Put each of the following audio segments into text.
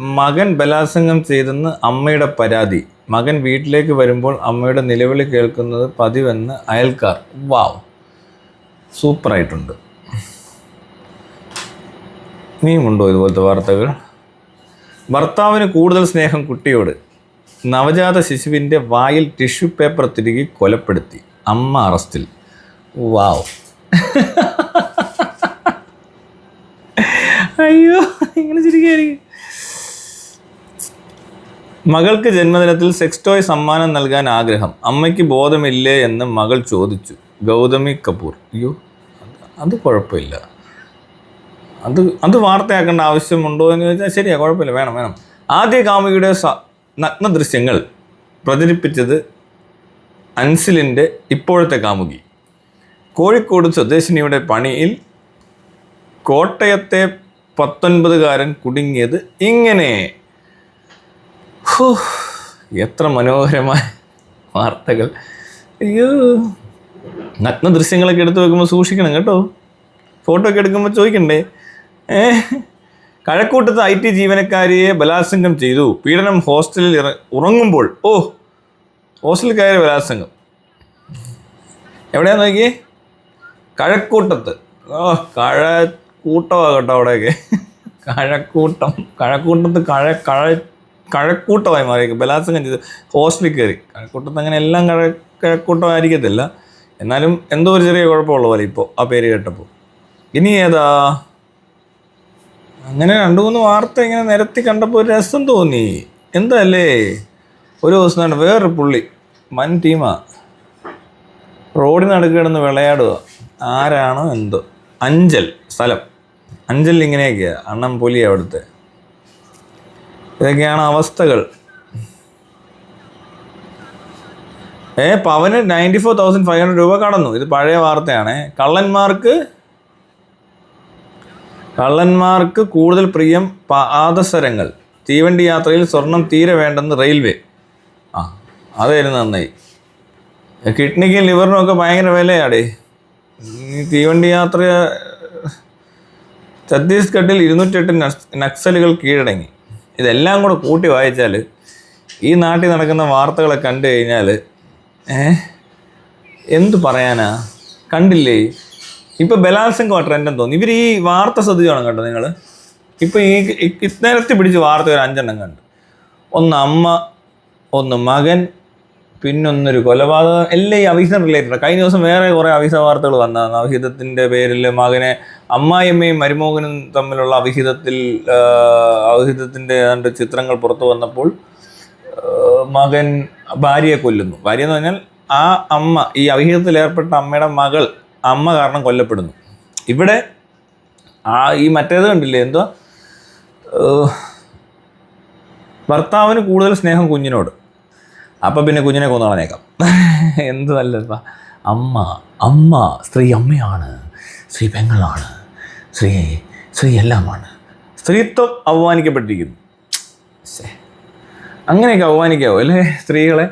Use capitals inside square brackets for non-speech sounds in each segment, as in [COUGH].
മകൻ ബലാത്സംഗം ചെയ്തെന്ന് അമ്മയുടെ പരാതി. മകൻ വീട്ടിലേക്ക് വരുമ്പോൾ അമ്മയുടെ നിലവിളി കേൾക്കുന്നത് പതിവെന്ന് അയൽക്കാർ. വാവ് സൂപ്പറായിട്ടുണ്ട്. ഇനിയുമുണ്ടോ ഇതുപോലത്തെ വാർത്തകൾ? ഭർത്താവിന് കൂടുതൽ സ്നേഹം കുട്ടിയോട്. നവജാത ശിശുവിന്റെ വായിൽ ടിഷ്യൂ പേപ്പർ തിരികെ കൊലപ്പെടുത്തി. അമ്മ അറസ്റ്റിൽ. വാവ് അയ്യോ ഇങ്ങനെ ചിരിക്കായിരിക്കും. മകൾക്ക് ജന്മദിനത്തിൽ സെക്സ് ടോയ് സമ്മാനം നൽകാൻ ആഗ്രഹം. അമ്മയ്ക്ക് ബോധമില്ലേ എന്ന് മകൾ ചോദിച്ചു. ഗൗതമി കപൂർ. അയ്യോ അത് കുഴപ്പമില്ല. അത് അത് വാർത്തയാക്കേണ്ട ആവശ്യമുണ്ടോ എന്ന് ചോദിച്ചാൽ ശരിയാ കുഴപ്പമില്ല. വേണം വേണം. ആദ്യ കാമുകിയുടെ നഗ്ന ദൃശ്യങ്ങൾ പ്രചരിപ്പിച്ചത് അൻസിലിന്റെ ഇപ്പോഴത്തെ കാമുകി. കോഴിക്കോട് സ്വദേശിനിയുടെ പണിയിൽ കോട്ടയത്തെ പത്തൊൻപതുകാരൻ കുടുങ്ങിയത് ഇങ്ങനെ. ഹൂ, എത്ര മനോഹരമായ വാർത്തകൾ. അയ്യോ. നഗ്ന ദൃശ്യങ്ങളൊക്കെ എടുത്ത് വെക്കുമ്പോൾ സൂക്ഷിക്കണം കേട്ടോ. ഫോട്ടോ ഒക്കെ എടുക്കുമ്പോൾ ചോദിക്കണ്ടേ? ഏ കഴക്കൂട്ടത്ത് ഐ ടി ജീവനക്കാരിയെ ബലാത്സംഗം ചെയ്തു. പീഡനം ഹോസ്റ്റലിൽ ഉറങ്ങുമ്പോൾ. ഓ ഹോസ്റ്റലിൽ കയറിയ ബലാത്സംഗം. എവിടെയാ നോക്കിയേ? കഴക്കൂട്ടത്ത്. ഓ കഴക്കൂട്ടമാണ് കേട്ടോ അവിടെയൊക്കെ. കഴക്കൂട്ടം കഴക്കൂട്ടത്ത് കഴ കഴ കഴക്കൂട്ടമായി മാറിയേക്കും ബലാത്സംഗം ചെയ്ത് ഹോസ്റ്റലിൽ കയറി. കഴക്കൂട്ടത്ത് അങ്ങനെ എല്ലാം കഴ കഴക്കൂട്ടമായിരിക്കത്തില്ല. എന്നാലും എന്തോ ഒരു ചെറിയ കുഴപ്പമുള്ള പോലെ ഇപ്പോൾ ആ പേര് കേട്ടപ്പോൾ ഇനി ഏതാ? അങ്ങനെ രണ്ട് മൂന്ന് വാർത്ത ഇങ്ങനെ നിരത്തി കണ്ടപ്പോൾ ഒരു രസം തോന്നി. എന്തല്ലേ? ഒരു ദിവസം തന്നെ വേറൊരു പുള്ളി മൻ ടീമാ റോഡിന് നടുക്ക് കിടന്ന് വിളയാടുക. ആരാണോ എന്തോ. അഞ്ചൽ സ്ഥലം. അഞ്ചൽ ഇങ്ങനെയൊക്കെയാണ് അണ്ണം പുലി അവിടുത്തെ. ഇതൊക്കെയാണ് അവസ്ഥകൾ. ഏ പവന് ninety four thousand five hundred രൂപ കടന്നു. ഇത് പഴയ വാർത്തയാണ്. കള്ളന്മാർക്ക് കള്ളന്മാർക്ക് കൂടുതൽ പ്രിയം പാദസരങ്ങൾ തീവണ്ടി യാത്രയിൽ സ്വർണം തീരെ വേണ്ടെന്ന് റെയിൽവേ. ആ അതായിരുന്നു നന്നായി. കിഡ്നിക്കും ലിവറിനും ഒക്കെ ഭയങ്കര വിലയാടേ. ഈ തീവണ്ടി യാത്ര ഛത്തീസ്ഗഡിൽ ഇരുന്നൂറ്റെട്ട് നക്സ് നക്സലുകൾ കീഴടങ്ങി. ഇതെല്ലാം കൂടെ കൂട്ടി വായിച്ചാൽ ഈ നാട്ടിൽ നടക്കുന്ന വാർത്തകളെ കണ്ടു കഴിഞ്ഞാൽ എന്തു പറയാനാ? കണ്ടില്ലേ? ഇപ്പം ബലാത്സംഗം ട്രെൻഡെന്ന് തോന്നി ഇവർ ഈ വാർത്ത ശ്രദ്ധിച്ചോണം കേട്ടോ നിങ്ങൾ ഇപ്പം ഈ ഇന്നേരത്തെ പിടിച്ച് വാർത്ത ഒരു അഞ്ചെണ്ണം കണ്ടു. ഒന്ന് അമ്മ ഒന്ന് മകൻ പിന്നൊന്നൊരു കൊലപാതകം. എല്ലാം ഈ അവിഹിതം റിലേറ്റഡ് കഴിഞ്ഞ ദിവസം വേറെ കുറേ അവിഹിത വാർത്തകൾ വന്നതാണ്. അവിഹിതത്തിന്റെ പേരിൽ മകനെ അമ്മായിയമ്മയും മരുമോഹനും തമ്മിലുള്ള അവിഹിതത്തിൽ അവിഹിതത്തിന്റെ ഏതാണ്ട് ചിത്രങ്ങൾ പുറത്തു വന്നപ്പോൾ മകൻ ഭാര്യയെ കൊല്ലുന്നു. ഭാര്യ എന്ന് പറഞ്ഞാൽ ആ അമ്മ ഈ അവിഹിതത്തിൽ ഏർപ്പെട്ട അമ്മയുടെ മകൾ അമ്മ കാരണം കൊല്ലപ്പെടുന്നു. ഇവിടെ ആ ഈ മറ്റേത് കണ്ടില്ലേ? എന്തോ? ഭർത്താവിന് കൂടുതൽ സ്നേഹം കുഞ്ഞിനോട്. അപ്പം പിന്നെ കുഞ്ഞിനെ കൊന്നു കളഞ്ഞേക്കാം എന്ത് നല്ലതാ. അമ്മ അമ്മ സ്ത്രീ അമ്മയാണ് സ്ത്രീ പെങ്ങളാണ്. സ്ത്രീ സ്ത്രീ എല്ലാമാണ്. സ്ത്രീത്വം അവമാനിക്കപ്പെട്ടിരിക്കുന്നു. അങ്ങനെയൊക്കെ അവമാനിക്കാവോ അല്ലേ സ്ത്രീകളെ?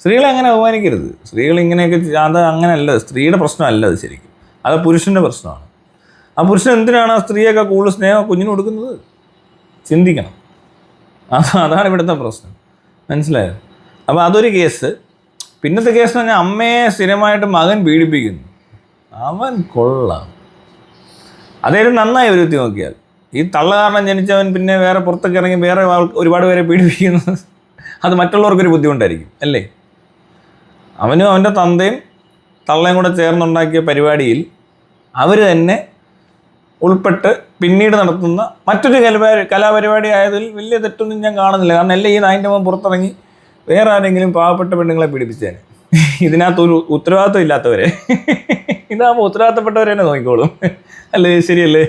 സ്ത്രീകളെ അങ്ങനെ അവമാനിക്കരുത്. സ്ത്രീകൾ ഇങ്ങനെയൊക്കെ അത് അങ്ങനെയല്ല. സ്ത്രീയുടെ പ്രശ്നമല്ല അത് ശരിക്കും. അത് പുരുഷന്റെ പ്രശ്നമാണ്. ആ പുരുഷൻ എന്തിനാണ് ആ സ്ത്രീയൊക്കെ കൂടുതൽ സ്നേഹം കുഞ്ഞിന് കൊടുക്കുന്നത്? ചിന്തിക്കണം. അത് അതാണ് ഇവിടുത്തെ പ്രശ്നം. മനസ്സിലായോ? അപ്പോൾ അതൊരു കേസ്. പിന്നത്തെ കേസ് എന്ന് പറഞ്ഞാൽ അമ്മയെ സ്ഥിരമായിട്ട് മകൻ പീഡിപ്പിക്കുന്നു. അവൻ കൊള്ളാം. അതേലും നന്നായി ഒരു വ്യക്തി നോക്കിയാൽ. ഈ തള്ള കാരണം ജനിച്ചവൻ പിന്നെ വേറെ പുറത്തൊക്കെ ഇറങ്ങി വേറെ ഒരുപാട് പേരെ പീഡിപ്പിക്കുന്നത് അത് മറ്റുള്ളവർക്കൊരു ബുദ്ധിമുട്ടായിരിക്കും അല്ലേ? അവനും അവന്റെ തന്തയും തള്ളയും കൂടെ ചേർന്നുണ്ടാക്കിയ പരിപാടിയിൽ അവർ തന്നെ ഉൾപ്പെട്ട് പിന്നീട് നടത്തുന്ന മറ്റൊരു കലാപരി കലാപരിപാടി ആയതിൽ വലിയ തെറ്റൊന്നും ഞാൻ കാണുന്നില്ല. കാരണം അല്ലേ ഈ നായിന്റെ മോൻ പുറത്തിറങ്ങി വേറെ ആരെങ്കിലും പാവപ്പെട്ട പെണ്ണുങ്ങളെ പീഡിപ്പിച്ചേനെ. ഇതിനകത്ത് ഒരു ഉത്തരവാദിത്വം ഇല്ലാത്തവരെ. ഇതാകുമ്പോൾ ഉത്തരവാദിത്തപ്പെട്ടവരെ തന്നെ നോക്കിക്കോളും. അല്ലേ ശരിയല്ലേ?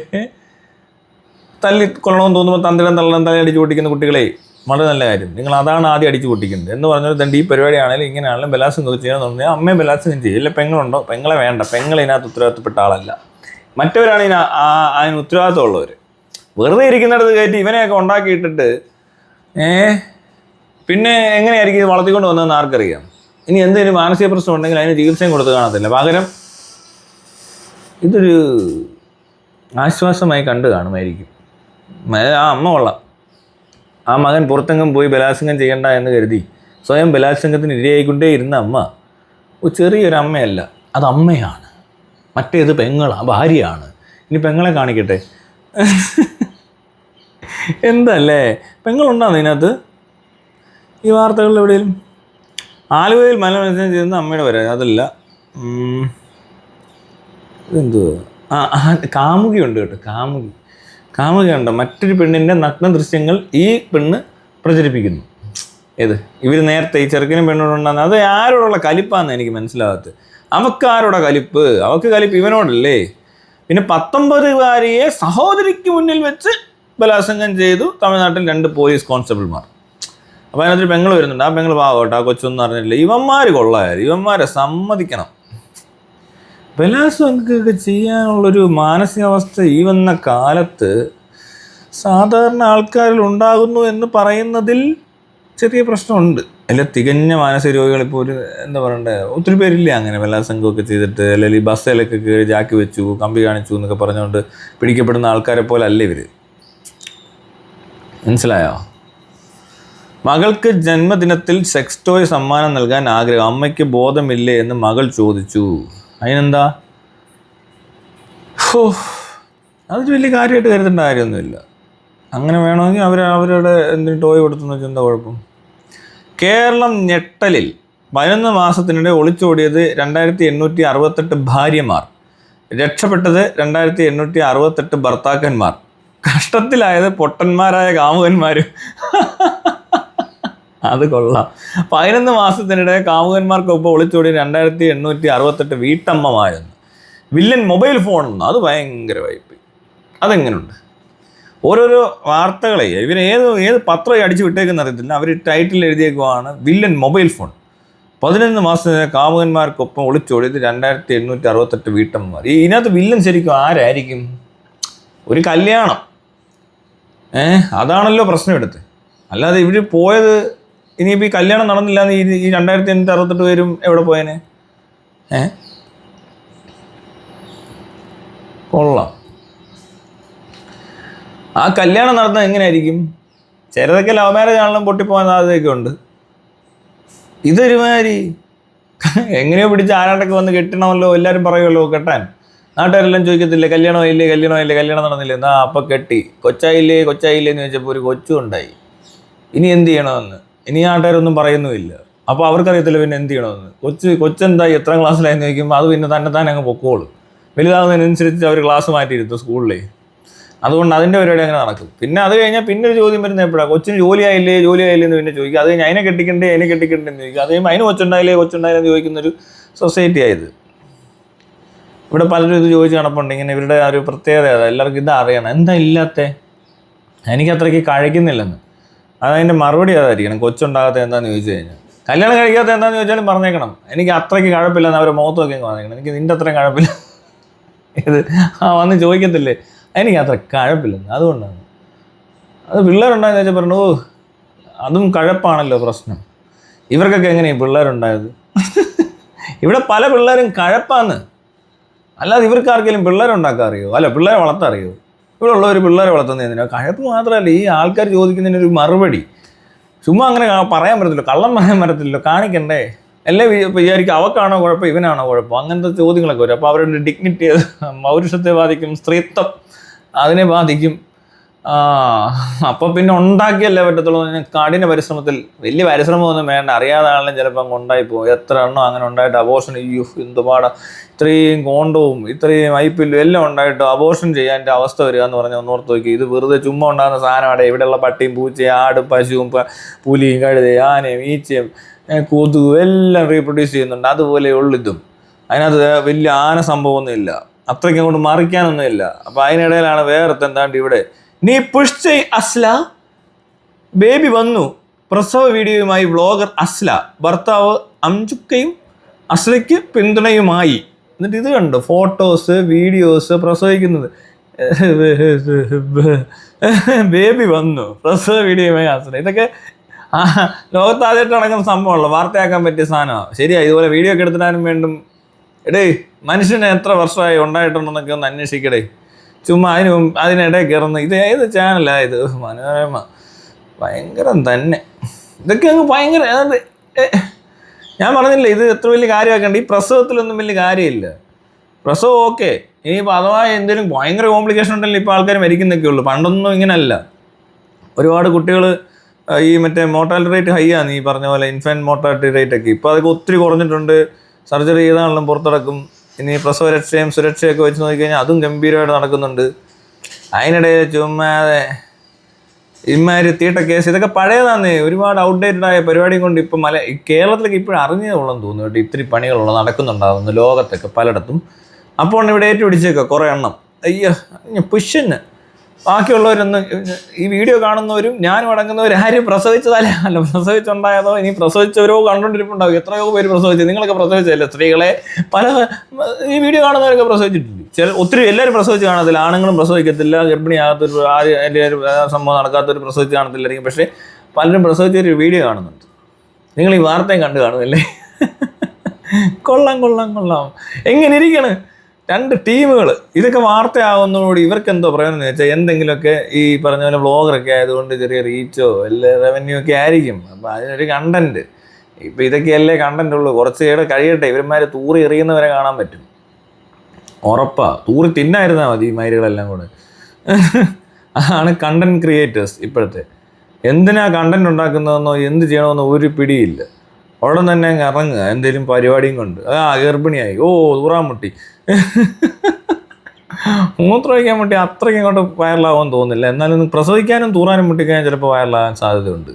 തല്ലി കൊള്ളണമെന്ന് തോന്നുമ്പോൾ തന്ത്രം തള്ളണം തല്ലി അടിച്ചു പൊട്ടിക്കുന്ന കുട്ടികളെ വളരെ നല്ല കാര്യം. നിങ്ങൾ അതാണ് ആദ്യം അടിച്ചു പൊട്ടിക്കുന്നത്. എന്ന് പറഞ്ഞാൽ തന്റെ ഈ പരിപാടിയാണെങ്കിലും ഇങ്ങനെയാണെങ്കിലും ബലാസം ചെയ്യാന്ന് പറഞ്ഞാൽ അമ്മയും ബലാസം ചെയ്യും. ഇല്ല പെങ്ങളുണ്ടോ? പെങ്ങളെ വേണ്ട. പെങ്ങൾ ഇതിനകത്ത് ഉത്തരവാദിത്തപ്പെട്ട ആളല്ല. മറ്റവരാണ് ഇതിന് അതിന് ഉത്തരവാദിത്തമുള്ളവർ വെറുതെ ഇരിക്കുന്നിടത്ത് കയറ്റി ഇവനെയൊക്കെ ഉണ്ടാക്കിയിട്ടിട്ട് ഏ? പിന്നെ എങ്ങനെയായിരിക്കും ഇത് വളർത്തിക്കൊണ്ട് വന്നതെന്ന് ആർക്കറിയാം? ഇനി എന്തെങ്കിലും മാനസിക പ്രശ്നം ഉണ്ടെങ്കിൽ അതിന് ചികിത്സയും കൊടുത്ത് കാണത്തില്ല. പകരം ഇതൊരു ആശ്വാസമായി കണ്ടു കാണുമായിരിക്കും. ആ അമ്മ കൊള്ളാം. ആ മകൻ പുറത്തെങ്ങും പോയി ബലാത്സംഗം ചെയ്യണ്ട എന്ന് കരുതി സ്വയം ബലാത്സംഗത്തിന് ഇരയായിക്കൊണ്ടേ ഇരുന്ന അമ്മ ഒരു ചെറിയൊരു അമ്മയല്ല അത് അമ്മയാണ്. മറ്റേത് പെങ്ങളാണ് ഭാര്യയാണ്. ഇനി പെങ്ങളെ കാണിക്കട്ടെ? എന്തല്ലേ? പെങ്ങളുണ്ടാന്ന് ഇതിനകത്ത്? ഈ വാർത്തകളിൽ എവിടെയും? ആലുവയിൽ മലമത്സരം ചെയ്യുന്ന അമ്മയുടെ വരെ അതല്ല ഉം. ഇതെന്തുവാ? ആ കാമുകിയുണ്ട് കേട്ടോ കാമുകി. കാമുകിയുണ്ട് മറ്റൊരു പെണ്ണിന്റെ നഗ്ന ദൃശ്യങ്ങൾ ഈ പെണ്ണ് പ്രചരിപ്പിക്കുന്നു. ഏത്? ഇവർ നേരത്തെ ഈ ചെറുക്കനും പെണ്ണോടുണ്ടെന്ന് അത് ആരോടുള്ള കലിപ്പാന്ന് എനിക്ക് മനസ്സിലാകാത്തത് അവക്ക് കലിപ്പ്? അവക്ക് കലിപ്പ് ഇവനോടല്ലേ? പിന്നെ പത്തൊമ്പതുകാരിയെ സഹോദരിക്ക് മുന്നിൽ വെച്ച് ബലാത്സംഗം ചെയ്തു തമിഴ്നാട്ടിൽ രണ്ട് പോലീസ് കോൺസ്റ്റബിൾമാർ. അപ്പോൾ അതിനകത്തൊരു പെങ്ങൾ വരുന്നുണ്ട്. ആ പെങ്ങൾ പാവട്ടെ ആ കൊച്ചൊന്നും അറിഞ്ഞില്ല ഇവന്മാർ കൊള്ളായത് ഇവന്മാരെ സമ്മതിക്കണം. ബലാത്സംഗമൊക്കെ ചെയ്യാനുള്ളൊരു മാനസികാവസ്ഥ ഈ വന്ന കാലത്ത് സാധാരണ ആൾക്കാരിൽ ഉണ്ടാകുന്നു എന്ന് പറയുന്നതിൽ ചെറിയ പ്രശ്നമുണ്ട്. അല്ല തികഞ്ഞ മാനസിക രോഗികൾ ഇപ്പോൾ ഒരു എന്താ പറയണ്ടേ ഒത്തിരി പേരില്ല അങ്ങനെ ബലാസംഗമൊക്കെ ചെയ്തിട്ട് അല്ലെങ്കിൽ ബസ്സിലൊക്കെ കയറി ജാക്കി വെച്ചു കമ്പി കാണിച്ചു എന്നൊക്കെ പറഞ്ഞുകൊണ്ട് പിടിക്കപ്പെടുന്ന ആൾക്കാരെ പോലെ അല്ല ഇവർ മനസ്സിലായോ? മകൾക്ക് ജന്മദിനത്തിൽ സെക്സ് ടോയ് സമ്മാനം നൽകാൻ ആഗ്രഹം. അമ്മയ്ക്ക് ബോധമില്ലേ എന്ന് മകൾ ചോദിച്ചു. അതിനെന്താ? ഹോ അതൊരു വലിയ കാര്യമായിട്ട് കരുതേണ്ട കാര്യമൊന്നുമില്ല. അങ്ങനെ വേണമെങ്കിൽ അവർ അവരുടെ എന്തിനും ടോയ് കൊടുത്തെന്ന് വെച്ചാൽ എന്താ കുഴപ്പം? കേരളം ഞെട്ടലിൽ പതിനൊന്ന് മാസത്തിനിടെ ഒളിച്ചോടിയത് രണ്ടായിരത്തി എണ്ണൂറ്റി അറുപത്തെട്ട് ഭാര്യമാർ. രക്ഷപ്പെട്ടത് രണ്ടായിരത്തി എണ്ണൂറ്റി അറുപത്തെട്ട് ഭർത്താക്കന്മാർ. കഷ്ടത്തിലായത് പൊട്ടന്മാരായ കാമുകന്മാരും. [LAUGHS] അത് കൊള്ളാം. പതിനൊന്ന് മാസത്തിനിടെ കാമുകന്മാർക്കൊപ്പം ഒളിച്ചോടി രണ്ടായിരത്തി എണ്ണൂറ്റി അറുപത്തെട്ട് വീട്ടമ്മമായിരുന്നു. വില്ലൻ മൊബൈൽ ഫോൺ അത് ഭയങ്കര വൈപ്പ് അതെങ്ങനെയുണ്ട് ഓരോരോ വാർത്തകളെ ഇവർ ഏത് ഏത് പത്രം അടിച്ചു വിട്ടേക്കുന്ന അറിയത്തില്ല. അവർ ടൈറ്റിൽ എഴുതിയേക്കുവാണ് വില്ലൻ മൊബൈൽ ഫോൺ. പതിനൊന്ന് മാസത്തിന് കാമുകന്മാർക്കൊപ്പം ഒളിച്ചോടിയത് രണ്ടായിരത്തി എണ്ണൂറ്റി അറുപത്തെട്ട് വീട്ടമ്മമാർ. ഈ ഇതിനകത്ത് വില്ലൻ ശരിക്കും ആരായിരിക്കും? ഒരു കല്യാണം. ഏഹ് അതാണല്ലോ പ്രശ്നം എടുത്ത് അല്ലാതെ ഇവർ പോയത് ഇനിയിപ്പോൾ ഈ കല്യാണം നടന്നില്ല എന്ന് ഈ രണ്ടായിരത്തി എണ്ണൂറ്റി അറുപത്തെട്ട് പേരും എവിടെ പോയേനെ? ഏ? കൊള്ളാം. ആ കല്യാണം നടത്തുന്നത് എങ്ങനെയായിരിക്കും? ചിലതൊക്കെ ലവ് മാരേജ് ആണെങ്കിലും പൊട്ടിപ്പോകാൻ സാധ്യതയൊക്കെ ഉണ്ട്. ഇതൊരുമാതിരി എങ്ങനെയോ പിടിച്ച് ആരാട്ടൊക്കെ വന്ന് കെട്ടണമല്ലോ എല്ലാവരും പറയുമല്ലോ കെട്ടാൻ. നാട്ടുകാരെല്ലാം ചോദിക്കത്തില്ലേ കല്യാണം കല്യാണമായില്ലേ കല്യാണം ആയില്ലേ കല്യാണം നടന്നില്ലേ? എന്നാ അപ്പം കെട്ടി. കൊച്ചായില്ലേ കൊച്ചായില്ലേ എന്ന് ചോദിച്ചപ്പോൾ ഒരു കൊച്ചുണ്ടായി ഇനി എന്ത് ചെയ്യണമെന്ന്? ഇനി നാട്ടുകാരൊന്നും പറയുന്നുമില്ല. അപ്പോൾ അവർക്കറിയത്തില്ല പിന്നെ എന്ത് ചെയ്യണമെന്ന്. കൊച്ച് കൊച്ചെന്തായി എത്ര ക്ലാസ്സിലായെന്ന് ചോദിക്കുമ്പോൾ അത് പിന്നെ തന്നെ തന്നെ അങ്ങ് പൊക്കോളും. വലുതാകുന്നതിനനുസരിച്ച് അവർ ക്ലാസ് മാറ്റിയിരുത്തും സ്കൂളിലേ. അതുകൊണ്ട് അതിന്റെ പരിപാടി അങ്ങനെ നടക്കും. പിന്നെ അത് കഴിഞ്ഞാൽ പിന്നെ ഒരു ചോദ്യം വരുന്നത് എപ്പോഴാണ് കൊച്ചിന് ജോലിയായില്ലേ? ജോലിയായില്ലേ എന്ന് പിന്നെ ചോദിക്കും. അത് കഴിഞ്ഞ് അതിനെ കെട്ടിക്കണ്ടേ? അതിനെ കെട്ടിക്കണ്ടേ എന്ന് ചോദിക്കും. അത് കഴിയുമ്പോൾ അതിന് കൊച്ചുണ്ടായില്ലേ? കൊച്ചുണ്ടായില്ലേ എന്ന് ചോദിക്കുന്നൊരു സൊസൈറ്റി ആയത് ഇവിടെ പലരും ഇത് ചോദിച്ച് നടപ്പുണ്ട്. ഇങ്ങനെ ഇവരുടെ ഒരു പ്രത്യേകത എല്ലാവർക്കും ഇത് അറിയണം. എന്താ ഇല്ലാത്ത? എനിക്ക് അത്രയ്ക്ക് കഴിക്കുന്നില്ലെന്ന്. അതതിന്റെ മറുപടി അതായിരിക്കണം. കൊച്ചുണ്ടാകാത്ത എന്താണെന്ന് ചോദിച്ചു കഴിഞ്ഞാൽ. കല്യാണം കഴിക്കാത്ത എന്താണെന്ന് ചോദിച്ചാലും പറഞ്ഞേക്കണം. എനിക്ക് അത്രയ്ക്ക് കഴപ്പില്ലെന്ന് അവരെ മുഖത്ത് നോക്കി പറഞ്ഞേക്കണം. എനിക്ക് നിന്റെ അത്രയും കഴപ്പില്ല. ഇത് ആ വന്ന് ചോദിക്കത്തില്ലേ? എനിക്ക് അത്ര കഴപ്പില്ലെന്ന്. അതുകൊണ്ടാണ്. അത് പിള്ളേരുണ്ടായെന്ന് വെച്ചാൽ പറഞ്ഞു ഓ അതും കഴപ്പാണല്ലോ പ്രശ്നം. ഇവർക്കൊക്കെ എങ്ങനെയാണ് പിള്ളേരുണ്ടായത്? ഇവിടെ പല പിള്ളേരും കഴപ്പാന്ന്. അല്ലാതെ ഇവർക്കാർക്കെങ്കിലും പിള്ളേരുണ്ടാക്കാൻ അറിയോ? അല്ല പിള്ളേരെ വളർത്താൻ അറിയോ? ഇവിടെ ഉള്ളവർ പിള്ളേരെ വളർത്തുന്നതിനോ കഴപ്പ് മാത്രമല്ല ഈ ആൾക്കാർ ചോദിക്കുന്നതിന് ഒരു മറുപടി. ചുമ്മാ അങ്ങനെ പറയാൻ പറ്റത്തില്ല. കള്ളം പറയാൻ പറ്റത്തില്ലല്ലോ കാണിക്കണ്ടേ? അല്ലേ വിചാരിക്കും അവക്കാണോ കുഴപ്പം ഇവനാണോ കുഴപ്പം? അങ്ങനത്തെ ചോദ്യങ്ങളൊക്കെ വരും. അപ്പോൾ അവരുടെ ഡിഗ്നിറ്റി പൗരുഷത്തെ ബാധിക്കും സ്ത്രീത്വം അതിനെ ബാധിക്കും. അപ്പോൾ പിന്നെ ഉണ്ടാക്കിയല്ലേ പറ്റത്തുള്ളൂ. കാടിന്റെ പരിശ്രമത്തിൽ വലിയ പരിശ്രമമൊന്നും വേണ്ട. അറിയാതെ ആണെങ്കിലും ചിലപ്പോൾ ഉണ്ടായി പോകും. എത്ര എണ്ണം അങ്ങനെ ഉണ്ടായിട്ട് അബോർഷൻ അയ്യോ എന്തുപാട് ഇത്രയും കോണ്ടവും ഇത്രയും ഐപ്പില്ലും എല്ലാം ഉണ്ടായിട്ട് അബോർഷൻ ചെയ്യാന്റെ അവസ്ഥ വരിക എന്ന് പറഞ്ഞാൽ ഒന്നോർത്ത് നോക്കി. ഇത് വെറുതെ ചുമ്മാ ഉണ്ടാകുന്ന സാധനമാണ് ഇവിടെയുള്ള പട്ടിയും പൂച്ചയും ആടും പശുവും പുലിയും കഴുത ആനയും ഈച്ചയും കൊതുകും എല്ലാം റീപ്രൊഡ്യൂസ് ചെയ്യുന്നുണ്ട്. അതുപോലെ ഉള്ളു ഇതും. അതിനകത്ത് വലിയ ആന സംഭവമൊന്നുമില്ല. അത്രയ്ക്ക് അങ്ങോട്ട് മറിക്കാനൊന്നുമില്ല. അപ്പോൾ അതിനിടയിലാണ് വേറെ എന്താണ്ട് ഇവിടെ നീ പുഷ് ചെയ് അസ്ല. ബേബി വന്നു. പ്രസവ വീഡിയോയുമായി വ്ളോഗർ അസ്ല. ഭർത്താവ് അംജുക്കയും അസ്ലയ്ക്ക് പിന്തുണയുമായി. എന്നിട്ട് ഇത് കണ്ടു? Photos videos പ്രസവിക്കുന്നത്. ബേബി വന്നു. പ്രസവ വീഡിയോയുമായി അസ്ല. ഇതൊക്കെ ലോകത്ത് ആദ്യമായിട്ട് നടക്കുന്ന സംഭവമല്ലോ വാർത്തയാക്കാൻ പറ്റിയ സാധനമാണ് ശരിയാ ഇതുപോലെ വീഡിയോ ഒക്കെ എടുത്തിടാനും വേണ്ടും. എടേ മനുഷ്യനെ എത്ര വർഷമായി ഉണ്ടായിട്ടുണ്ടെന്നൊക്കെ ഒന്ന് അന്വേഷിക്കടേ. ചുമ്മാ അതിന് അതിനിടയിൽ അതിനിടെ കയറുന്ന ഇത് ഏത് ചാനലായത് മനോരമ. ഭയങ്കരം തന്നെ. ഇതൊക്കെ അങ്ങ് ഭയങ്കര അതായത് ഞാൻ പറഞ്ഞില്ല ഇത് എത്ര വലിയ കാര്യമാക്കണ്ട ഈ പ്രസവത്തിലൊന്നും വലിയ കാര്യമില്ല. പ്രസവം ഓക്കെ. ഇനിയിപ്പോൾ അഥവാ എന്തെങ്കിലും ഭയങ്കര കോംപ്ലിക്കേഷൻ ഉണ്ടെങ്കിൽ ഇപ്പോൾ ആൾക്കാർ മരിക്കുന്നൊക്കെ ഉള്ളൂ. പണ്ടൊന്നും ഇങ്ങനല്ല. ഒരുപാട് കുട്ടികൾ ഈ മറ്റേ മോർട്ടാലിറ്റി റേറ്റ് ഹൈ ആണ്. ഈ പറഞ്ഞ പോലെ ഇൻഫാന്റ് മോർട്ടാലിറ്റി റേറ്റ് ഒക്കെ. ഇപ്പോൾ അതൊക്കെ ഒത്തിരി കുറഞ്ഞിട്ടുണ്ട്. സർജറി ചെയ്താണെങ്കിലും പുറത്തിറക്കും. ഇനി പ്രസവരക്ഷയും സുരക്ഷയൊക്കെ വെച്ച് നോക്കിക്കഴിഞ്ഞാൽ അതും ഗംഭീരമായിട്ട് നടക്കുന്നുണ്ട്. അതിനിടയിൽ ചുമ്മാതെ ഇമാതിരി തീട്ട കേസ് ഇതൊക്കെ പഴയതാന്ന്. ഒരുപാട് ഔട്ട്ഡേറ്റഡ് ആയ പരിപാടിയും കൊണ്ട് ഇപ്പം മല കേരളത്തിലേക്ക് ഇപ്പോഴും അറിഞ്ഞേ ഉള്ളെന്ന് തോന്നുന്നു കേട്ടോ. ഇത്തിരി പണികളുള്ള നടക്കുന്നുണ്ടാവുന്നു ലോകത്തൊക്കെ പലയിടത്തും. അപ്പോൾ ഇവിടെ ഏറ്റുപിടിച്ചേക്കുക കുറേ എണ്ണം. അയ്യോ പുഷ്യന് ബാക്കിയുള്ളവരൊന്നും ഈ വീഡിയോ കാണുന്നവരും ഞാനും അടങ്ങുന്നവരും ആരും പ്രസവിച്ചതല്ല. അല്ല പ്രസവിച്ചുണ്ടായതോ ഇനി പ്രസവിച്ചവരോ കണ്ടുകൊണ്ടിരിപ്പുണ്ടാവും. എത്രയോ പേര് പ്രസവിച്ചു. നിങ്ങളൊക്കെ പ്രസവിച്ചതല്ലേ? സ്ത്രീകളെ പല ഈ വീഡിയോ കാണുന്നവരൊക്കെ പ്രസവിച്ചിട്ടില്ല? ചില ഒത്തിരി എല്ലാവരും പ്രസവിച്ച് കാണത്തില്ല. ആണുങ്ങളും പ്രസവിക്കത്തില്ല ഗർഭിണിയാകാത്തൊരു ആര് ഒരു സംഭവം നടക്കാത്തൊരു പ്രസവിച്ച് കാണത്തില്ലായിരിക്കും. പക്ഷേ പലരും പ്രസവിച്ചൊരു വീഡിയോ കാണുന്നുണ്ട്. നിങ്ങൾ ഈ വാർത്തയും കണ്ടു കാണുമല്ലേ? കൊള്ളാം കൊള്ളാം കൊള്ളാം. എങ്ങനെ ഇരിക്കണ്? രണ്ട് ടീമുകൾ ഇതൊക്കെ വാർത്തയാവുന്നതോട് ഇവർക്ക് എന്തോ പ്രയോജനം എന്ന് വെച്ചാൽ എന്തെങ്കിലുമൊക്കെ ഈ പറഞ്ഞ പോലെ വ്ളോഗറൊക്കെ ആയതുകൊണ്ട് ചെറിയ റീച്ചോ അല്ല റവന്യൂ ഒക്കെ ആയിരിക്കും. അപ്പോൾ അതിനൊരു കണ്ടന്റ് ഇപ്പം ഇതൊക്കെയല്ലേ കണ്ടന്റ് ഉള്ളൂ. കുറച്ച് നേരം കഴിയട്ടെ. ഇവന്മാർ തൂറി എറിയുന്നവരെ കാണാൻ പറ്റും. ഉറപ്പാ. തൂറി തിന്നായിരുന്നാൽ മതി ഈ മയിലുകളെല്ലാം കൂടെ. ആണ് കണ്ടന്റ് ക്രിയേറ്റേഴ്സ് ഇപ്പോഴത്തെ. എന്തിനാ കണ്ടന്റ് ഉണ്ടാക്കുന്നതെന്നോ എന്ത് ചെയ്യണമെന്നോ ഒരു പിടിയില്ല. അവിടെ തന്നെ ഇറങ്ങുക എന്തെങ്കിലും പരിപാടിയും കൊണ്ട്. ആ ഗർഭിണിയായി. ഓ ഊറാൻ മുട്ടി മൂത്രം വയ്ക്കാൻ മുട്ടി അത്രയ്ക്ക് അങ്ങോട്ട് വൈറലാവാൻ തോന്നുന്നില്ല. എന്നാലും പ്രസവിക്കാനും തൂറാനും മുട്ടിക്കാനും ചിലപ്പോൾ വൈറലാകാൻ സാധ്യതയുണ്ട്.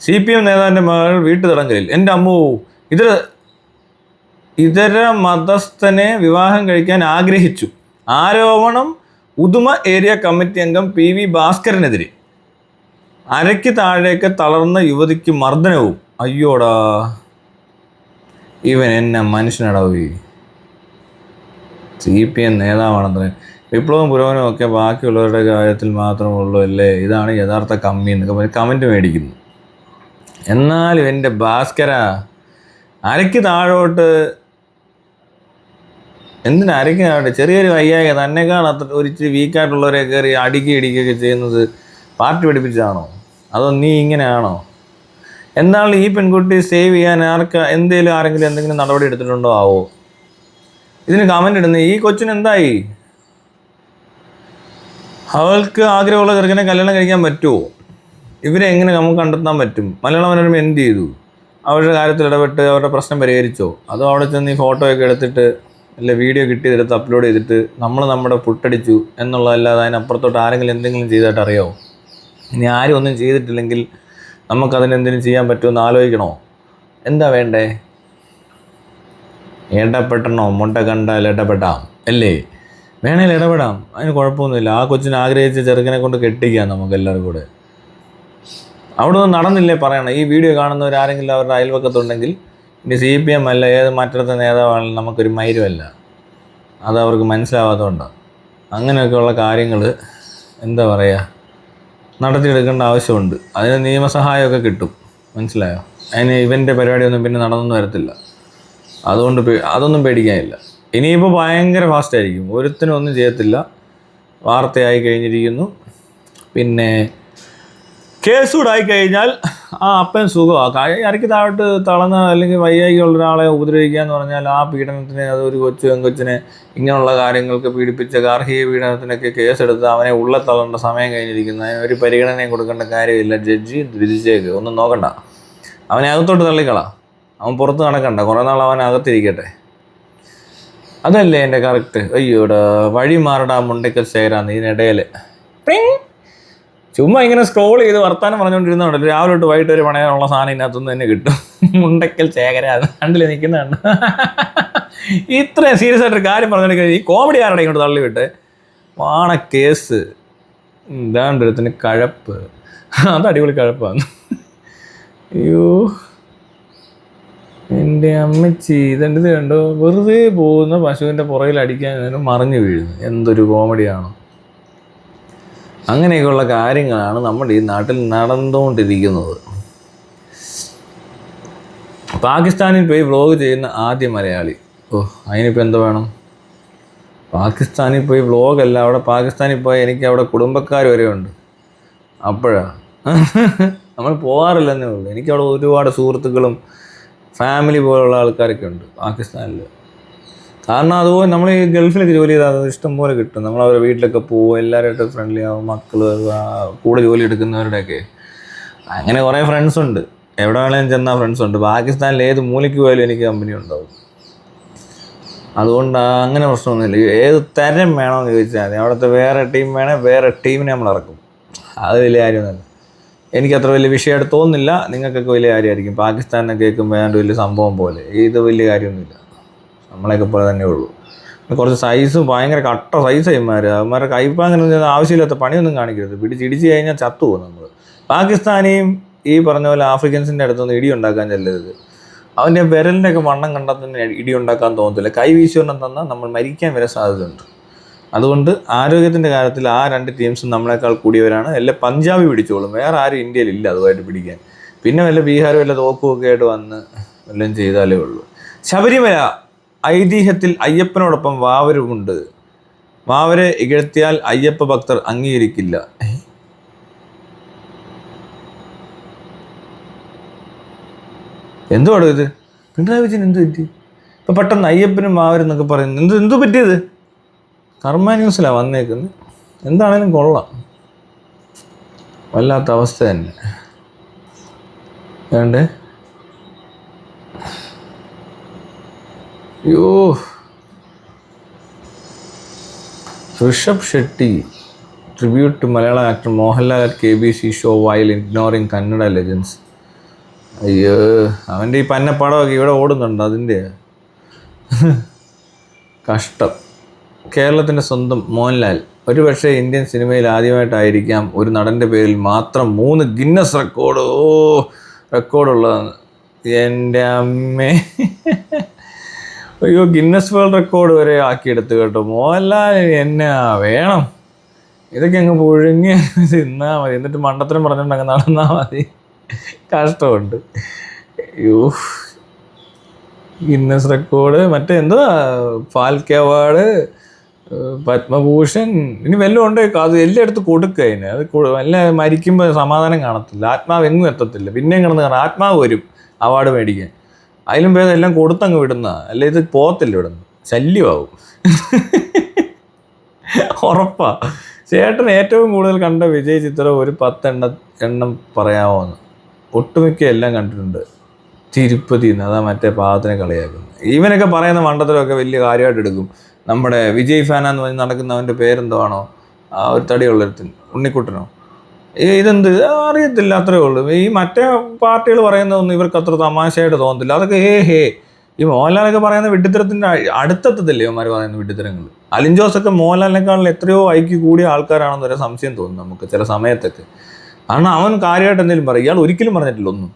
സി പി എം നേതാവിന്റെ മകൾ വീട്ടു തടങ്കലിൽ എന്റെ അമ്മോ ഇത് ഇതര മതസ്ഥനെ വിവാഹം കഴിക്കാൻ ആഗ്രഹിച്ചു. ആരോപണം ഉദുമ ഏരിയ കമ്മിറ്റി അംഗം പി വി ഭാസ്കരനെതിരെ. അരയ്ക്ക് താഴേക്ക് തളർന്ന യുവതിക്ക് മർദ്ദനവും അയ്യോടാ. ഇവൻ എന്നെ മനുഷ്യനടാവി സി പി എം നേതാവാണെന്ന്. വിപ്ലവം പുരോഗമനവും ഒക്കെ ബാക്കിയുള്ളവരുടെ കാര്യത്തിൽ മാത്രമുള്ളൂ അല്ലേ? ഇതാണ് യഥാർത്ഥ കമ്മി എന്നൊക്കെ പറഞ്ഞ് കമന്റ് മേടിക്കുന്നു. എന്നാലും എന്റെ ഭാസ്കര അരയ്ക്ക് താഴോട്ട് എന്തിനാ അരയ്ക്ക് താഴോട്ട്? ചെറിയൊരു വയ്യായ തന്നെക്കാൾ അത്ര ഒരു ഇച്ചിരി വീക്കായിട്ടുള്ളവരെ കയറി അടുക്കി ഇടിക്കുകയൊക്കെ ചെയ്യുന്നത് പാർട്ടി പഠിപ്പിച്ചാണോ അതോ നീ ഇങ്ങനെയാണോ? എന്താണ് ഈ പെൺകുട്ടി സേവ് ചെയ്യാൻ ആർക്ക് എന്തേലും ആരെങ്കിലും എന്തെങ്കിലും നടപടി എടുത്തിട്ടുണ്ടോ? ആവോ? ഇതിന് കമന്റ് ഇടുന്നത് ഈ കൊച്ചിന് എന്തായി? അവൾക്ക് ആഗ്രഹമുള്ള ചെറുക്കനെ കല്യാണം കഴിക്കാൻ പറ്റുമോ ഇവരെ എങ്ങനെ നമുക്ക് കണ്ടെത്താൻ പറ്റും? മലയാള മനോരമ എന്ത് ചെയ്തു? അവരുടെ കാര്യത്തിൽ ഇടപെട്ട് അവരുടെ പ്രശ്നം പരിഹരിച്ചോ? അതോ അവിടെ ചെന്ന് ഈ ഫോട്ടോ ഒക്കെ എടുത്തിട്ട് അല്ല വീഡിയോ കിട്ടിയതെടുത്ത് അപ്ലോഡ് ചെയ്തിട്ട് നമ്മൾ നമ്മുടെ പുട്ടടിച്ചു എന്നുള്ളതല്ലാതെ അതിനപ്പുറത്തോട്ട് ആരെങ്കിലും എന്തെങ്കിലും ചെയ്തിട്ട് അറിയാമോ ഇനി ആരും ഒന്നും ചെയ്തിട്ടില്ലെങ്കിൽ നമുക്കതിന് എന്തെങ്കിലും ചെയ്യാൻ പറ്റുമെന്ന് ആലോചിക്കണോ? എന്താ വേണ്ടേ? ഇടപെട്ടണോ മുണ്ട കണ്ടാൽ ഇടപെടാം അല്ലേ? വേണേൽ ഇടപെടാം അതിന് കുഴപ്പമൊന്നുമില്ല. ആ കൊച്ചിനെ ആഗ്രഹിച്ച ചെറുക്കനെ കൊണ്ട് കെട്ടിക്കാം നമുക്ക് എല്ലാവരും കൂടെ. അവിടെ ഒന്നും നടന്നില്ലേ പറയണം. ഈ വീഡിയോ കാണുന്നവർ ആരെങ്കിലും അവരുടെ അയൽവക്കത്തുണ്ടെങ്കിൽ ഇനി സി പി എം അല്ല ഏത് മറ്റത്തെ നേതാവാണെങ്കിലും നമുക്കൊരു മൈരുമല്ല. അത് അവർക്ക് മനസ്സിലാവാത്തതുകൊണ്ടാണ്. അങ്ങനെയൊക്കെയുള്ള കാര്യങ്ങൾ എന്താ പറയുക നടത്തിയെടുക്കേണ്ട ആവശ്യമുണ്ട്. അതിന് നിയമസഹായമൊക്കെ കിട്ടും. മനസ്സിലായോ? അതിന് ഇവന്റെ പരിപാടിയൊന്നും പിന്നെ നടന്നൊന്നും വരത്തില്ല. അതുകൊണ്ട് അതൊന്നും പേടിക്കാനില്ല. ഇനിയിപ്പോൾ ഭയങ്കര ഫാസ്റ്റ് ആയിരിക്കും. ഒരുത്തിനും ഒന്നും ചെയ്യത്തില്ല. വാർത്തയായി കഴിഞ്ഞിരിക്കുന്നു. പിന്നെ കേസൂടായി കഴിഞ്ഞാൽ ആ അപ്പൻ സുഖമാക്കാം. ഇറക്കി താഴോട്ട് തളർന്ന അല്ലെങ്കിൽ വയ്യായിക്കുള്ള ഒരാളെ ഉപദ്രവിക്കുക എന്ന് പറഞ്ഞാൽ ആ പീഡനത്തിന് അത് ഒരു കൊച്ചു പെങ്കൊച്ചിനെ ഇങ്ങനെയുള്ള കാര്യങ്ങൾക്ക് പീഡിപ്പിച്ച ഗാർഹിക പീഡനത്തിനൊക്കെ കേസെടുത്ത് അവനെ ഉള്ള തള്ളേണ്ട സമയം കഴിഞ്ഞിരിക്കുന്ന ഒരു പരിഗണനയും കൊടുക്കേണ്ട കാര്യമില്ല. ജഡ്ജി വിധിച്ചേക്ക് ഒന്നും നോക്കണ്ട. അവനെ അകത്തോട്ട് തള്ളിക്കളാം. അവൻ പുറത്ത് നടക്കണ്ട. കുറേ നാൾ അവൻ അകത്തിരിക്കട്ടെ. അതല്ലേ എന്റെ കറക്റ്റ്? അയ്യോടാ വഴി മാറടാ മുണ്ടയ്ക്കൽ ശേഖരാന്ന് ഇതിനിടയിൽ ചുമ്മാ ഇങ്ങനെ സ്ക്രോൾ ചെയ്ത് വർത്താനം പറഞ്ഞുകൊണ്ടിരുന്നുണ്ടല്ലോ രാവിലെ തൊട്ട് വൈകിട്ട് വരെ പണയാനുള്ള സാധനം ഇതിനകത്തുനിന്ന് തന്നെ കിട്ടും. മുണ്ടക്കൽ ശേഖര കണ്ടില്ല നിൽക്കുന്നതാണ്. ഇത്രയും സീരിയസ് ആയിട്ടൊരു കാര്യം പറഞ്ഞെടുക്കുക ഈ കോമഡി ആരുടെ ഇങ്ങോട്ട് തള്ളിവിട്ട്? വാണ കേസ് ഇതാണ്ടൊരുത്തിന് കഴപ്പ്. അത് അടിപൊളി കഴപ്പാണ്. അയ്യോ. എന്റെ അമ്മച്ചി ഇതെന്റെ കണ്ടോ? വെറുതെ പോകുന്ന പശുവിന്റെ പുറകിൽ അടിക്കാൻ മറിഞ്ഞു വീഴുന്നു. എന്തൊരു കോമഡിയാണോ അങ്ങനെയൊക്കെയുള്ള കാര്യങ്ങളാണ് നമ്മുടെ ഈ നാട്ടിൽ നടന്നുകൊണ്ടിരിക്കുന്നത്. പാകിസ്ഥാനിൽ പോയി വ്ലോഗ് ചെയ്യുന്ന ആദ്യ മലയാളി. ഓ അതിനിപ്പോൾ എന്ത് വേണം? പാകിസ്ഥാനിൽ പോയി വ്ലോഗ് അല്ല അവിടെ പാകിസ്ഥാനിൽ പോയി എനിക്ക് അവിടെ കുടുംബക്കാർ വരെ ഉണ്ട്. അപ്പോഴാ? [LAUGHS] നമ്മൾ പോകാറില്ലെന്നേ ഉള്ളൂ. എനിക്കവിടെ ഒരുപാട് സുഹൃത്തുക്കളും ഫാമിലി പോലുള്ള ആൾക്കാരൊക്കെ ഉണ്ട് പാകിസ്ഥാനിൽ കാരണം അതുപോലെ നമ്മൾ ഈ ഗൾഫിലൊക്കെ ജോലി ചെയ്താൽ അത് ഇഷ്ടം പോലെ കിട്ടും. നമ്മൾ അവരുടെ വീട്ടിലൊക്കെ പോകും എല്ലാവരുമായിട്ട് ഫ്രണ്ട്ലി ആവും മക്കൾ കൂടെ ജോലി എടുക്കുന്നവരുടെയൊക്കെ. അങ്ങനെ കുറേ ഫ്രണ്ട്സ് ഉണ്ട്. എവിടെ വേണേലും ചെന്നാൽ ഫ്രണ്ട്സ് ഉണ്ട്. പാകിസ്ഥാനിൽ ഏത് മൂലയ്ക്ക് പോയാലും എനിക്ക് കമ്പനി ഉണ്ടാവും. അതുകൊണ്ട് അങ്ങനെ പ്രശ്നമൊന്നുമില്ല. ഏത് തരം വേണമെന്ന് ചോദിച്ചാൽ മതി. അവിടുത്തെ വേറെ ടീം വേണേൽ വേറെ ടീമിനെ നമ്മൾ ഇറക്കും. അത് വലിയ കാര്യമൊന്നുമല്ല എനിക്ക് അത്ര വലിയ വിഷയമായിട്ട് തോന്നുന്നില്ല. നിങ്ങൾക്കൊക്കെ വലിയ കാര്യമായിരിക്കും. പാകിസ്ഥാനെ കേൾക്കുമ്പോൾ ഏതാണ്ട് വലിയ സംഭവം പോലെ. ഇത് വലിയ കാര്യമൊന്നുമില്ല. നമ്മളെയൊക്കെ പോലെ തന്നെ ഉള്ളൂ. കുറച്ച് സൈസ് ഭയങ്കര കട്ട സൈസ് ഇമാർ അവന്മാരെ കൈപ്പാങ്ങനെ ആവശ്യമില്ലാത്ത പണിയൊന്നും കാണിക്കരുത്. പിടിച്ച് ഇടിച്ച് കഴിഞ്ഞാൽ ചത്തു പോകും നമ്മൾ പാകിസ്ഥാനെയും ഈ പറഞ്ഞ പോലെ ആഫ്രിക്കൻസിന്റെ അടുത്തൊന്നും ഇടി ഉണ്ടാക്കാൻ ചെല്ലരുത്. അവന്റെ വിരലിന്റെ ഒക്കെ വണ്ണം കണ്ടാൽ തന്നെ ഇടി ഉണ്ടാക്കാൻ തോന്നത്തില്ല. കൈ വീശുവണ്ണം തന്നാൽ നമ്മൾ മരിക്കാൻ വരെ സാധ്യതയുണ്ട്. അതുകൊണ്ട് ആരോഗ്യത്തിന്റെ കാര്യത്തിൽ ആ രണ്ട് ടീംസും നമ്മളെക്കാൾ കൂടിയവരാണ്. എല്ലാം പഞ്ചാബി പിടിച്ചോളും. വേറെ ആരും ഇന്ത്യയിൽ ഇല്ല അതുമായിട്ട് പിടിക്കാൻ. പിന്നെ വല്ല ബീഹാർ വല്ല തോക്കും ഒക്കെ ആയിട്ട് വന്ന് എല്ലാം ചെയ്താലേ ഉള്ളൂ. ശബരിമല ഐതിഹ്യത്തിൽ അയ്യപ്പനോടൊപ്പം വാവരുമുണ്ട് വാവരെ ഇകഴ്ത്തിയാൽ അയ്യപ്പ ഭക്തർ അംഗീകരിക്കില്ല. ഏ? എന്തുവാടോ ഇത്? പിണറായി വിജയൻ എന്ത് പറ്റി? ഇപ്പൊ പെട്ടെന്ന് അയ്യപ്പനും മാവരും എന്നൊക്കെ പറയുന്നു എന്ത് എന്തു പറ്റിയത്? കർമ്മ ന്യൂസിലാണ് വന്നേക്കുന്നത് എന്താണേലും കൊള്ളാം. വല്ലാത്ത അവസ്ഥ തന്നെ. വേണ്ടേ? അയ്യോ. Rishab Shetty tribute to Malayala actor Mohanlal at K B C show while ignoring Kannada legends അയ്യോ അവന്റെ ഈ പന്നപ്പടമൊക്കെ ഇവിടെ ഓടുന്നുണ്ട് അതിന്റെ. കഷ്ടം. കേരളത്തിന്റെ സ്വന്തം മോഹൻലാൽ. ഒരുപക്ഷെ ഇന്ത്യൻ സിനിമയിൽ ആദ്യമായിട്ടായിരിക്കാം ഒരു നടന്റെ പേരിൽ മാത്രം മൂന്ന് ഗിന്നസ് റെക്കോർഡ് ഓ റെക്കോർഡുള്ളതാണ് എന്റെ അമ്മേ. അയ്യോ ഗിന്നസ് വേൾഡ് റെക്കോർഡ് വരെ ആക്കിയെടുത്ത് കേട്ടോ. മോഹൻലാൽ എന്നാ വേണം. ഇതൊക്കെ അങ്ങ് പുഴുങ്ങി തിന്നാ മതി. എന്നിട്ട് മണ്ടത്തരം പറഞ്ഞിട്ടുണ്ടെങ്കിൽ നടന്നാൽ മതി. കഷ്ടമുണ്ട്. അയ്യോ. ഗിന്നസ് റെക്കോർഡ് മറ്റേ എന്തുവാ ഫാൽക്കെ അവാർഡ് പത്മഭൂഷൺ ഇനി വല്ലതും ഉണ്ട്? അത് എല്ലായിടത്തും കൊടുക്കുക അതിന്. അത് വല്ല മരിക്കുമ്പോൾ സമാധാനം കാണത്തില്ല. ആത്മാവ് എങ്ങും എത്തത്തില്ല. പിന്നെയും കിടന്ന് ആത്മാവ് വരും. അവാർഡ് മേടിക്കാൻ. അതിലും ഭേദം എല്ലാം കൊടുത്തങ്ങ് വിടുന്ന അല്ല ഇത് പോകത്തില്ല ഇവിടുന്ന്. ശല്യമാവും. ഉറപ്പാ. ചേട്ടൻ ഏറ്റവും കൂടുതൽ കണ്ട വിജയ് ചിത്രം ഒരു പത്തെണ്ണ എണ്ണം പറയാമോ എന്ന് ഒട്ടുമിക്ക എല്ലാം കണ്ടിട്ടുണ്ട്. തിരുപ്പതി അതാ മറ്റേ പാദത്തിനെ കളിയാക്കുന്നു. ഇവനൊക്കെ പറയുന്ന മണ്ഡലമൊക്കെ വലിയ കാര്യമായിട്ട് എടുക്കും. നമ്മുടെ വിജയ് ഫാനാന്ന് പറഞ്ഞ് നടക്കുന്നവന്റെ പേരെന്തോ ആണോ? ആ ഒരു തടിയുള്ളൊരുത്തൻ ഉണ്ണിക്കുട്ടനോ? ഇതെന്ത്? അറിയത്തില്ല അത്രേ ഉള്ളൂ. ഈ മറ്റേ പാർട്ടികൾ പറയുന്നതൊന്നും ഇവർക്ക് അത്ര തമാശയായിട്ട് തോന്നത്തില്ല. അതൊക്കെ ഹേ ഹേ. ഈ മോഹൻലാലൊക്കെ പറയുന്ന വിഡ്ഢിത്തരത്തിന്റെ അടുത്തെത്തത്തില്ലേ ഇവന്മാർ പറയുന്ന വിഡ്ഢിത്തരങ്ങൾ അലിൻ ജോസൊക്കെ മോഹൻലാലിനേക്കാളും എത്രയോ ഐക്യ കൂടിയ ആൾക്കാരാണെന്ന് ഒരു സംശയം തോന്നും നമുക്ക് ചില സമയത്തൊക്കെ. കാരണം അവൻ കാര്യമായിട്ട് എന്തെങ്കിലും പറയും. ഇയാൾ ഒരിക്കലും പറഞ്ഞിട്ടില്ല ഒന്നും.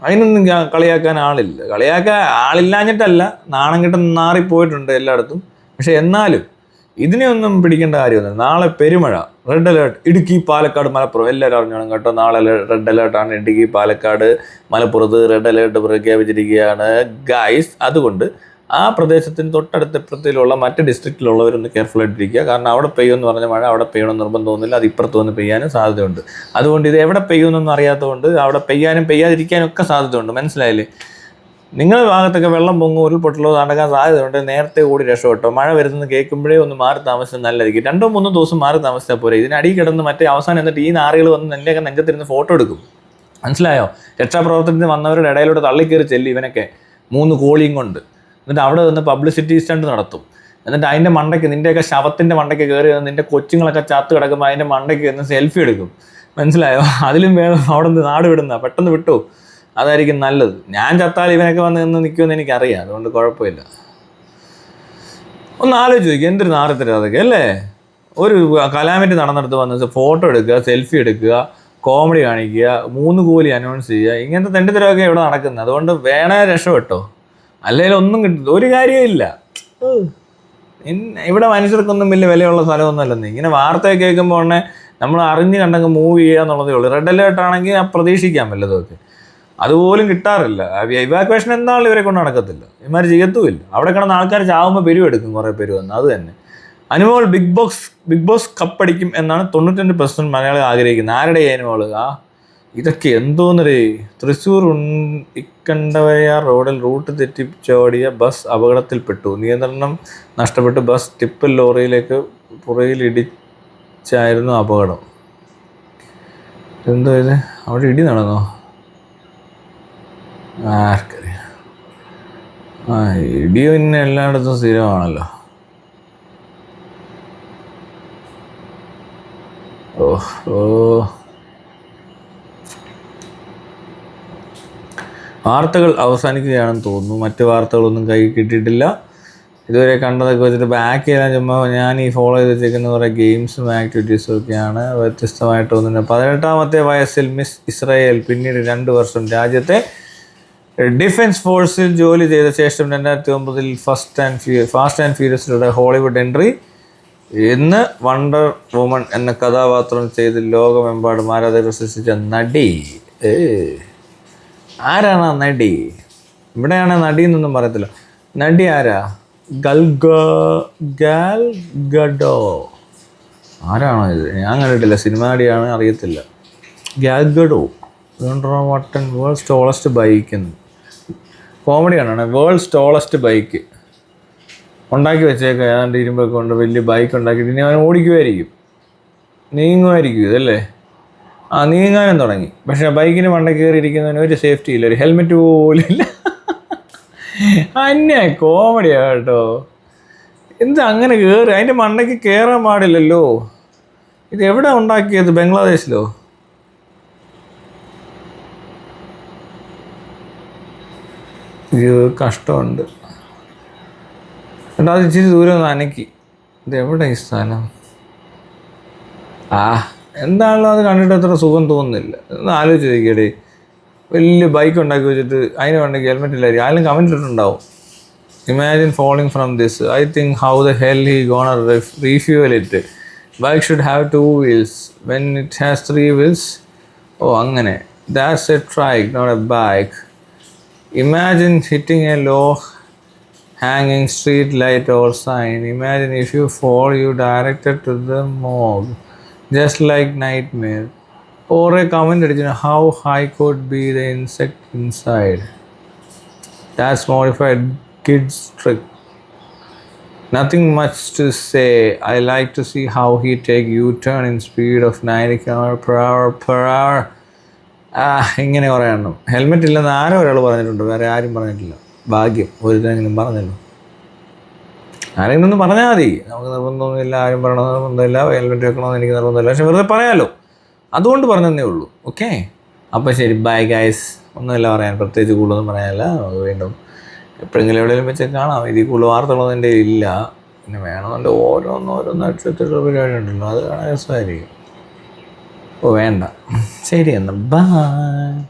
അതിനൊന്നും കളിയാക്കാൻ ആളില്ല. കളിയാക്കാൻ ആളില്ലാഞ്ഞിട്ടല്ല. നാണം കിട്ടുന്ന നാറിപ്പോയിട്ടുണ്ട് എല്ലായിടത്തും. പക്ഷെ എന്നാലും ഇതിനെയൊന്നും പിടിക്കേണ്ട കാര്യമൊന്നും നാളെ പെരുമഴ. Red alert Idukki Palakkad Malappuram. എല്ലാവരും അറിഞ്ഞോണം കേട്ടോ. നാളെ റെഡ് അലേർട്ടാണ് ഇടുക്കി പാലക്കാട് മലപ്പുറത്ത് റെഡ് അലേർട്ട് പ്രഖ്യാപിച്ചിരിക്കുകയാണ്. ഗൈസ് അതുകൊണ്ട് ആ പ്രദേശത്തിന് തൊട്ടടുത്തപ്പുറത്തിലുള്ള മറ്റ് ഡിസ്ട്രിക്റ്റിലുള്ളവരൊന്ന് കെയർഫുൾ ആയിട്ടിരിക്കുക. കാരണം അവിടെ പെയ്യുമെന്ന് പറഞ്ഞ മഴ അവിടെ പെയ്യണമെന്ന് നിർബന്ധമൊന്നുമില്ല അത് ഇപ്പുറത്ത് വന്ന് പെയ്യാനും സാധ്യതയുണ്ട്. അതുകൊണ്ട് ഇത് എവിടെ പെയ്യുമെന്നൊന്നും അറിയാത്തതുകൊണ്ട് അവിടെ പെയ്യാനും പെയ്യാതിരിക്കാനും ഒക്കെ സാധ്യതയുണ്ട്. മനസ്സിലായില്ലേ? നിങ്ങളുടെ ഭാഗത്തൊക്കെ വെള്ളം പൊങ്ങും ഉരുൾപൊട്ടലോ നടക്കാൻ സാധ്യതയുണ്ട്. നേരത്തെ കൂടി രക്ഷപ്പെട്ടോ. മഴ വരുന്നത് കേൾക്കുമ്പോഴേ ഒന്ന് മാറി താമസിച്ചത് നല്ലതായിരിക്കും. രണ്ടോ മൂന്നോ ദിവസം മാറി താമസിച്ചാൽ പോരെ. ഇതിനടി കിടന്ന് മറ്റേ അവസാനം എന്നിട്ട് ഈ നാറികൾ വന്ന് നെല്ലൊക്കെ നെഞ്ചത്തിരുന്ന് ഫോട്ടോ എടുക്കും. മനസ്സിലായോ? രക്ഷാപ്രവർത്തനത്തിന് വന്നവരുടെ ഇടയിലൂടെ തള്ളിക്കയറി ചെല്ലി ഇവനൊക്കെ മൂന്ന് കോളിയും കൊണ്ട്. എന്നിട്ട് അവിടെ നിന്ന് പബ്ലിസിറ്റി സ്റ്റണ്ട് നടത്തും. എന്നിട്ട് അതിന്റെ മണ്ടയ്ക്ക് നിന്റെയൊക്കെ ശവത്തിന്റെ മണ്ടയ്ക്ക് കയറി നിന്റെ കൊച്ചുങ്ങളൊക്കെ ചത്ത് കിടക്കുമ്പോൾ അതിന്റെ മണ്ടയ്ക്ക് നിന്ന് സെൽഫി എടുക്കും. മനസ്സിലായോ? അതിലും വേണം അവിടെ നിന്ന് നാട് വിടുന്ന. പെട്ടെന്ന് വിട്ടു. അതായിരിക്കും നല്ലത്. ഞാൻ ചത്താൽ ഇവനൊക്കെ വന്ന് നിന്ന് നിൽക്കുമെന്ന് എനിക്കറിയാം. അതുകൊണ്ട് കുഴപ്പമില്ല. ഒന്ന് ആലോചിച്ച് നോക്കി എന്തൊരു നാരത്തരം അതൊക്കെ അല്ലേ? ഒരു കലാമിറ്റി നടന്നിടത്ത് വന്ന് ഫോട്ടോ എടുക്കുക സെൽഫി എടുക്കുക കോമഡി കാണിക്കുക മൂന്ന് കൂലി അനൗൺസ് ചെയ്യുക ഇങ്ങനത്തെ തെണ്ടിത്തരമൊക്കെ ഇവിടെ നടക്കുന്നത് അതുകൊണ്ട് വേണേ രക്ഷപ്പെട്ടോ. അല്ലെങ്കിൽ ഒന്നും കിട്ടില്ല ഒരു കാര്യമില്ല ഇവിടെ മനുഷ്യർക്കൊന്നും വലിയ വിലയുള്ള സ്ഥലമൊന്നുമല്ലെന്ന്. ഇങ്ങനെ വാർത്ത കേൾക്കുമ്പോൾ ഉടനെ നമ്മൾ അറിഞ്ഞ് കണ്ടങ്ങ് മൂവ് ചെയ്യുക എന്നുള്ളതേ ഉള്ളൂ. റെഡ് അലേർട്ട് ആണെങ്കിൽ പ്രതീക്ഷിക്കാൻ പ്രതീക്ഷിക്കാം വല്ലതൊക്കെ അതുപോലും കിട്ടാറില്ല. ഇവാക്വേഷൻ എന്നാളും ഇവരെ കൊണ്ട് നടക്കത്തില്ല. ഇമാർ ചെയ്യത്തുമില്ല. അവിടെ കിടന്ന ആൾക്കാർ ചാവുമ്പോൾ പെരുവെടുക്കും കുറേ പേര് വന്ന്. അത് തന്നെ. Anumol big box big boss കപ്പടിക്കും എന്നാണ് തൊണ്ണൂറ്റഞ്ച് പെർസെന്റ് മലയാളികൾ ആഗ്രഹിക്കുന്നത്. ആരുടെ അനുമോൾ ആ ഇതൊക്കെ എന്തോന്നൊരു തൃശ്ശൂർ ഇക്കണ്ടവയാർ റോഡിൽ റൂട്ട് തെറ്റിച്ചോടിയ ബസ് അപകടത്തിൽപ്പെട്ടു. നിയന്ത്രണം നഷ്ടപ്പെട്ട് ബസ് ടിപ്പൽ ലോറിയിലേക്ക് പുറയിലിടിച്ചായിരുന്നു അപകടം. എന്തോ ഇത്? അവിടെ ഇടി നടന്നോ? ആർക്കറിയാം. ആ ഇടി പിന്നെ എല്ലായിടത്തും സ്ഥിരമാണല്ലോ. ഓ വാർത്തകൾ അവസാനിക്കുകയാണെന്ന് തോന്നുന്നു. മറ്റ് വാർത്തകളൊന്നും കൈ കിട്ടിയിട്ടില്ല. ഇതുവരെ കണ്ടതൊക്കെ വെച്ചിട്ട് ബാക്ക് ചെയ്യാൻ ചുമ്മാ ഞാൻ ഈ ഫോളോ ചെയ്ത് വെച്ചേക്കുന്ന കുറേ ഗെയിംസും ആക്ടിവിറ്റീസും ഒക്കെയാണ്. വ്യത്യസ്തമായിട്ട് തോന്നുന്നത് പതിനെട്ടാമത്തെ വയസ്സിൽ മിസ് ഇസ്രായേൽ പിന്നീട് രണ്ട് വർഷം രാജ്യത്തെ ഡിഫൻസ് ഫോഴ്സിൽ ജോലി ചെയ്ത ശേഷം രണ്ടായിരത്തി ഒമ്പതിൽ first and few fast and ഫ്യൂരിയസിലൂടെ Hollywood entry. ഇന്ന് വണ്ടർ വുമൺ എന്ന കഥാപാത്രം ചെയ്ത് ലോകമെമ്പാടും ആരാധകർ സൃഷ്ടിച്ച നടി. ആരാണ് ആ നടി? ഇവിടെയാണ് നടി എന്നൊന്നും പറയത്തില്ല. നടി ആരാ? ഗൽഗോ ഗാൽ ഗഡോ. ആരാണോ ഇത്? ഞാൻ കണ്ടിട്ടില്ല. സിനിമ നടിയാണ് അറിയത്തില്ല. ഗാൽഗഡോ വട്ടൻ വേൾഡ് സ്റ്റോളസ്റ്റ് ബൈക്ക് എന്ന്. കോമഡിയാണ് വേൾഡ് സ്റ്റോളസ്റ്റ് ബൈക്ക്. ഉണ്ടാക്കി വെച്ചേക്കാം ഏതാണ്ട് ഇരുമ്പൊക്കെ കൊണ്ട് വലിയ ബൈക്ക് ഉണ്ടാക്കിയിട്ട് ഇനി അവൻ ഓടിക്കുമായിരിക്കും നീങ്ങുമായിരിക്കും ഇതല്ലേ? ആ നീങ്ങാനും തുടങ്ങി. പക്ഷേ ബൈക്കിന് മണ്ട കയറിയിരിക്കുന്നതിന് ഒരു സേഫ്റ്റി ഇല്ല ഒരു ഹെൽമെറ്റ് പോലും ഇല്ല. അന്യ കോമഡിയാ കേട്ടോ. എന്ത് അങ്ങനെ കയറി അതിന്റെ മണ്ടയ്ക്ക് കയറാൻ പാടില്ലല്ലോ. ഇത് എവിടെ ഉണ്ടാക്കിയത്? ബംഗ്ലാദേശിലോ? ഇത് കഷ്ടമുണ്ട്. അത് ഇച്ചിരി ദൂരം ഒന്ന് ഇത് എവിടെ ഈ സ്ഥലം? ആ എന്താണല്ലോ അത് കണ്ടിട്ട് അത്ര സുഖം തോന്നുന്നില്ല. ഒന്ന് ആലോചിച്ച് നോക്കിയടേ വലിയ ബൈക്ക് ഉണ്ടാക്കി വെച്ചിട്ട് അതിന് വേണ്ടെങ്കിൽ ഹെൽമെറ്റ് ഇല്ലായിരിക്കും. ആരും ഇട്ടിട്ടുണ്ടാവും. Imagine falling from this I think how the hell he gonna refuel it bike should have two wheels when it has three wheels oh അങ്ങനെ. That's a trike not a bike Imagine hitting a low hanging street light or sign. Imagine if you fall, you directed to the mob, just like nightmare. Or a comment that you know, how high could be the insect inside. That's modified kid's trick. Nothing much to say. I like to see how he take U-turn in speed of 90 km per hour per hour ഇങ്ങനെ കുറേ എണ്ണം. Helmet ഇല്ലെന്ന് ആരോ ഒരാൾ പറഞ്ഞിട്ടുണ്ട്. വേറെ ആരും പറഞ്ഞിട്ടില്ല. ഭാഗ്യം. ഒരുത്തരെങ്കിലും പറഞ്ഞല്ലോ. ആരെങ്കിലും ഒന്ന് പറഞ്ഞാൽ മതി. നമുക്ക് നിർബന്ധമൊന്നുമില്ല ആരും പറയണമെന്ന് നിർബന്ധമില്ല. ഹെൽമെറ്റ് വെക്കണമെന്ന് എനിക്ക് നിർബന്ധമില്ല. പക്ഷെ വെറുതെ പറയാമല്ലോ അതുകൊണ്ട് പറഞ്ഞതേ ഉള്ളൂ. ഓക്കെ അപ്പോൾ ശരി. ബൈ ഗൈസ് ഒന്നുമില്ല പറയാൻ. പ്രത്യേകിച്ച് കൂടുതലൊന്നും പറയാനില്ല. നമുക്ക് വീണ്ടും എപ്പോഴെങ്കിലും എവിടെയെങ്കിലും വെച്ച് കാണാം. ഇതിൽ കൂടുതൽ വാർത്തകളൊന്നും എന്റെ ഇല്ല. പിന്നെ വേണമെന്നുണ്ട് ഓരോന്നോരോന്നായിട്ട് പരിപാടി ഉണ്ടല്ലോ അത് കാണാൻ രസമായിരിക്കും. വേണ്ട. ശരി എന്നാൽ ബൈ